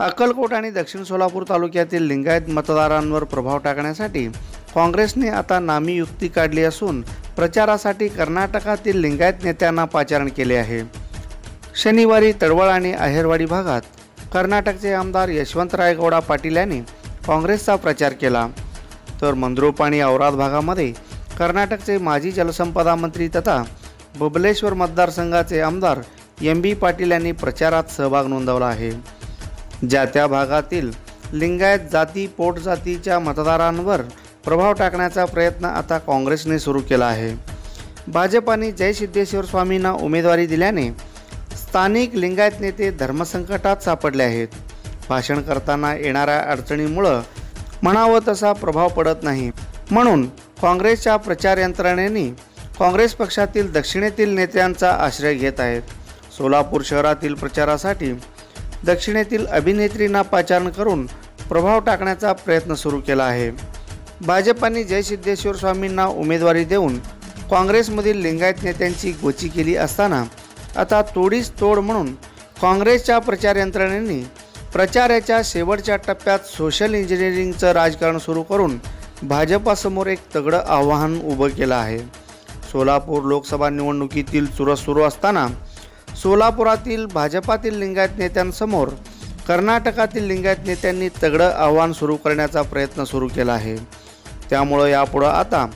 अक्कलकोट आणि दक्षिण सोलापूर तालुक्यातील लिंगायत मतदारांवर प्रभाव टाकण्यासाठी काँग्रेसने आता नामी युक्ती काढली असून प्रचारासाठी कर्नाटकातील लिंगायत नेत्यांना पाचारण केले आहे. शनिवारी तडवळ आणि आहेरवाडी भागात कर्नाटकचे आमदार यशवंत रायगौडा पाटील यांनी काँग्रेसचा प्रचार केला. तर मंद्रुप आणि औराद भागामध्ये कर्नाटकचे माजी जलसंपदा मंत्री तथा बबलेश्वर मतदारसंघाचे आमदार एम बी पाटील यांनी प्रचारात सहभाग नोंदवला आहे. ज्या त्या भागातील लिंगायत जाती पोटजातीच्या मतदारांवर प्रभाव टाकण्याचा प्रयत्न आता काँग्रेसने सुरू केला आहे. भाजपाने जयसिद्धेश्वर स्वामींना उमेदवारी दिल्याने स्थानिक लिंगायत नेते धर्मसंकटात सापडले आहेत. भाषण करताना येणाऱ्या अडचणीमुळं म्हणावं तसा प्रभाव पडत नाही. म्हणून काँग्रेसच्या प्रचार यंत्रणेनी काँग्रेस पक्षातील दक्षिणेतील नेत्यांचा आश्रय घेत आहेत. सोलापूर शहरातील प्रचारासाठी दक्षिणेतील अभिनेत्रींना पाचारण करून प्रभाव टाकण्याचा प्रयत्न सुरू केला आहे. भाजपाने जयसिद्धेश्वर स्वामींना उमेदवारी देऊन काँग्रेसमधील लिंगायत नेत्यांची गोची केली असताना आता तोडीस तोड म्हणून काँग्रेसच्या प्रचार यंत्रणेने प्रचाराच्या शेवटच्या टप्प्यात सोशल इंजिनिअरिंगचं राजकारण सुरू करून भाजपासमोर एक तगडं आव्हान उभं केलं आहे. सोलापूर लोकसभा निवडणुकीतील चुरस सुरू असताना सोलापुरातील भाजपातील लिंगायत नेत्यांसमोर कर्नाटकातील लिंगायत नेत्यांनी तगडं आव्हान सुरू करण्याचा प्रयत्न सुरू केला आहे. त्यामुळं यापुढं आता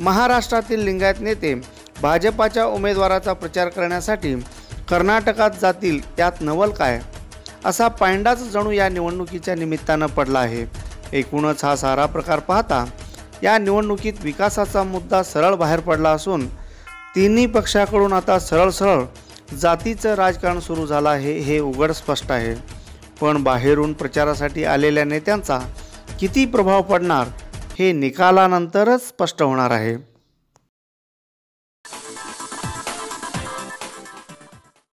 महाराष्ट्रातील लिंगायत नेते भाजपाच्या उमेदवाराचा प्रचार करण्यासाठी कर्नाटकात जातील यात नवल काय? असा पायंडाच जणू या निवडणुकीच्या निमित्तानं पडला आहे. एकूणच हा सारा प्रकार पाहता या निवडणुकीत विकासाचा मुद्दा सरळ बाहेर पडला असून तिन्ही पक्षाकडून आता सरळ सरळ जातीचं राजकारण सुरू झालं आहे हे उघड स्पष्ट आहे. पण बाहेरून प्रचारासाठी आलेल्या नेत्यांचा किती प्रभाव पडणार हे निकालानंतरच स्पष्ट होणार आहे.